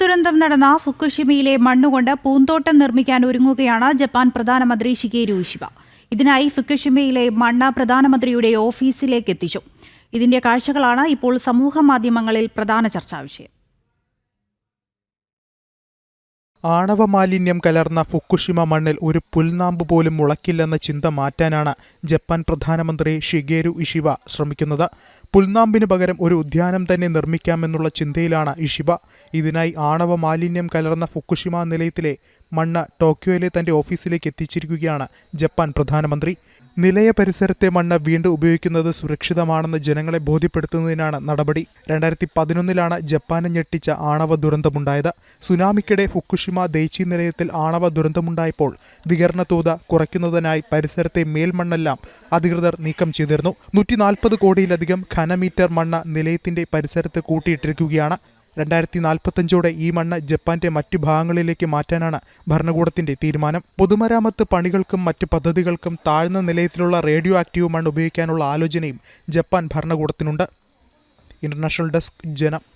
ദുരന്തം നടന്ന ഫുക്കുഷിമയിലെ മണ്ണുകൊണ്ട് പൂന്തോട്ടം നിർമ്മിക്കാൻ ഒരുങ്ങുകയാണ് ജപ്പാൻ പ്രധാനമന്ത്രി ഷിഗേരു ഇഷിബ ഇതിനായി ഫുക്കുഷിമയിലെ മണ്ണ് പ്രധാനമന്ത്രിയുടെ ഓഫീസിലേക്ക് എത്തിച്ചു. ഇതിന്റെ കാഴ്ചകളാണ് ഇപ്പോൾ സമൂഹ മാധ്യമങ്ങളിൽ പ്രധാന ചർച്ചാ വിഷയം ആണവ മാലിന്യം കലർന്ന ഫുക്കുഷിമ മണ്ണിൽ ഒരു പുൽനാമ്പ് പോലും മുളയ്ക്കില്ലെന്ന ചിന്ത മാറ്റാനാണ് ജപ്പാൻ പ്രധാനമന്ത്രി ഷിഗേരു ഇഷിബ ശ്രമിക്കുന്നത്. പുൽനാമ്പിന് പകരം ഒരു ഉദ്യാനം തന്നെ നിർമ്മിക്കാമെന്നുള്ള ചിന്തയിലാണ് ഇഷിബ ഇതിനായി ആണവ മാലിന്യം കലർന്ന ഫുക്കുഷിമ നിലയത്തിലെ മണ്ണ് ടോക്കിയോയിലെ തന്റെ ഓഫീസിലേക്ക് എത്തിച്ചിരിക്കുകയാണ് ജപ്പാൻ പ്രധാനമന്ത്രി. നിലയ പരിസരത്തെ മണ്ണ് വീണ്ടും ഉപയോഗിക്കുന്നത് സുരക്ഷിതമാണെന്ന് ജനങ്ങളെ ബോധ്യപ്പെടുത്തുന്നതിനാണ് നടപടി. രണ്ടായിരത്തി പതിനൊന്നിലാണ് ജപ്പാനെ ഞെട്ടിച്ച ആണവ ദുരന്തമുണ്ടായത്. സുനാമിക്കിടെ ഫുക്കുഷിമ ദൈച്ചി നിലയത്തിൽ ആണവ ദുരന്തമുണ്ടായപ്പോൾ വികരണ തോത് കുറയ്ക്കുന്നതിനായി പരിസരത്തെ മേൽമണ്ണെല്ലാം അധികൃതർ നീക്കം ചെയ്തിരുന്നു. നൂറ്റി നാൽപ്പത് കോടിയിലധികം ഘനമീറ്റർ മണ്ണ് നിലയത്തിന്റെ പരിസരത്ത് കൂട്ടിയിട്ടിരിക്കുകയാണ്. രണ്ടായിരത്തി നാൽപ്പത്തഞ്ചോടെ ഈ മണ്ണ് ജപ്പാന്റെ മറ്റു ഭാഗങ്ങളിലേക്ക് മാറ്റാനാണ് ഭരണകൂടത്തിന്റെ തീരുമാനം. പൊതുമരാമത്ത് പണികൾക്കും മറ്റ് പദ്ധതികൾക്കും താഴ്ന്ന നിലയത്തിലുള്ള റേഡിയോ ആക്റ്റീവ് മണ്ണ് ഉപയോഗിക്കാനുള്ള ആലോചനയും ജപ്പാൻ ഭരണകൂടത്തിനുണ്ട്. ഇന്റർനാഷണൽ ഡെസ്ക് ജനം.